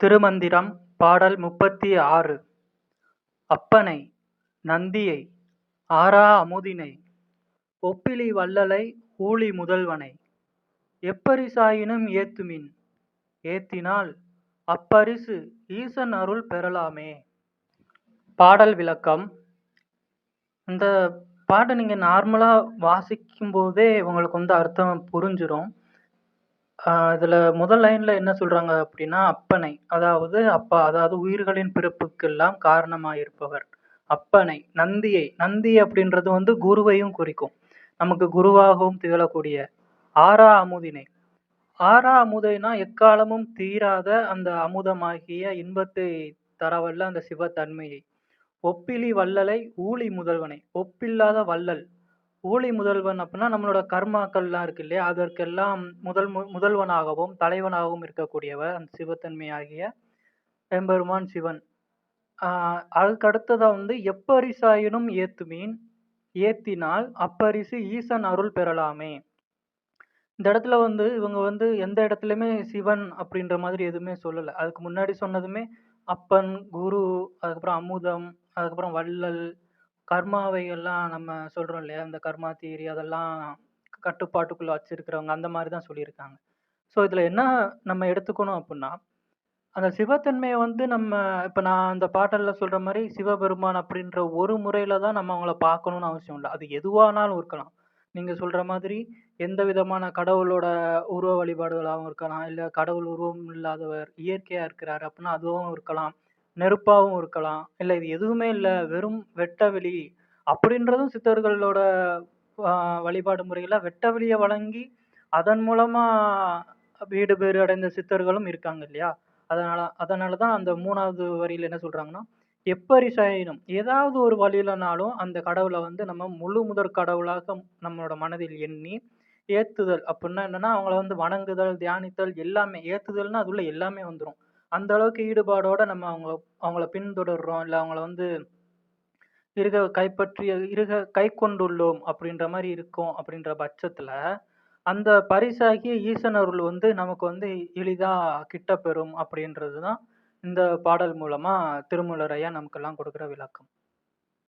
திருமந்திரம் பாடல் முப்பத்தி ஆறு. அப்பனை நந்தியை ஆரா அமுதினை ஒப்பிலி வள்ளலை ஊழி முதல்வனை. எப்பரிசாயினும் ஏத்துமின் ஏத்தினால் அப்பரிசு ஈசன் அருள் பெறலாமே. பாடல் விளக்கம். இந்த பாட்டை நீங்கள் நார்மலாக வாசிக்கும் போதே உங்களுக்கு வந்து அர்த்தம் புரிஞ்சிடும் இதில் முதல் லைனில் என்ன சொல்கிறாங்க அப்படின்னா அப்பனை அதாவது அப்பா அதாவது உயிர்களின் பிறப்புக்கெல்லாம் காரணமாக இருப்பவர் அப்பனை நந்தியை நந்தி அப்படின்றது வந்து குருவையும் குறிக்கும். நமக்கு குருவாகவும் திகழக்கூடிய ஆறா அமுதினை. ஆறா அமுதைனா எக்காலமும் தீராத அந்த அமுதமாகிய இன்பத்தை தரவல்ல அந்த சிவத்தன்மையை. ஒப்பிலி வள்ளலை ஊழி முதல்வனை. ஒப்பில்லாத வள்ளல் ஊழி முதல்வன் அப்படின்னா நம்மளோட கர்மாக்கள்லாம் இருக்கு இல்லையா? அதற்கெல்லாம் முதல் மு- முதல்வனாகவும் தலைவனாகவும் இருக்கக்கூடியவர் அந்த சிவத்தன்மை ஆகிய எம்பெருமான் சிவன். ஆஹ் அதுக்கு அடுத்ததா வந்து எப்பரிசாயினும் ஏத்துமீன் ஏத்தினால் அப்பரிசு ஈசன் அருள் பெறலாமே. இந்த இடத்துல வந்து இவங்க வந்து எந்த இடத்துலையுமே சிவன் அப்படின்ற மாதிரி எதுவுமே சொல்லலை. அதுக்கு முன்னாடி சொன்னதுமே அப்பன் குரு அதுக்கப்புறம் அமுதம் அதுக்கப்புறம் வள்ளல் கர்மாவை எல்லாம் நம்ம சொல்றோம் இல்லையா? இந்த கர்மா தியரி அதெல்லாம் கட்டுப்பாட்டுக்குள்ள வச்சிருக்கிறவங்க அந்த மாதிரி தான் சொல்லியிருக்காங்க. ஸோ இதுல என்ன நம்ம எடுத்துக்கணும் அப்படின்னா அந்த சிவத்தன்மையை வந்து நம்ம இப்போ நான் அந்த பாட்டல்ல சொல்ற மாதிரி சிவபெருமான் அப்படின்ற ஒரு முறையில தான் நம்ம அவங்கள பார்க்கணும்னு அவசியம் இல்லை. அது எதுவானாலும் இருக்கலாம். நீங்க சொல்ற மாதிரி எந்த விதமான கடவுளோட உருவ வழிபாடுகளாகவும் இருக்கலாம். இல்லை கடவுள் உருவம் இல்லாதவர் இயற்கையா இருக்கிறார் அப்படின்னா அதுவும் இருக்கலாம். நெருப்பாவும் இருக்கலாம். இல்ல இது எதுவுமே இல்ல வெறும் வெட்ட வெளி அப்படின்றதும் சித்தர்களோட வழிபாடு முறையில வெட்ட வெளியை வழங்கி அதன் மூலமா வீடு பேறு அடைந்த சித்தர்களும் இருக்காங்க இல்லையா? அதனால அதனால தான் அந்த மூணாவது வரியில என்ன சொல்றாங்கன்னா எப்பரிசாயினும் ஏதாவது ஒரு வழியிலனாலும் அந்த கடவுளை வந்து நம்ம முழு முதற் கடவுளாக நம்மளோட மனதில் எண்ணி ஏத்துதல். அப்படின்னா என்னன்னா அவங்கள வந்து வணங்குதல் தியானித்தல் எல்லாமே ஏத்துதல்னா அதுள்ள எல்லாமே வந்துரும். அந்த அளவுக்கு ஈடுபாடோட நம்ம அவங்க அவங்கள பின்தொடர்றோம். இல்லை அவங்கள வந்து இருக கைப்பற்றிய இருக கை கொண்டுள்ளோம் அப்படின்ற மாதிரி இருக்கும் அப்படின்ற பட்சத்தில் அந்த பரிசாகிய ஈசனருள் வந்து நமக்கு வந்து எளிதாக கிட்ட பெறும் அப்படின்றது தான் இந்த பாடல் மூலமாக திருமூலரையா நமக்கெல்லாம் கொடுக்குற விளக்கம்.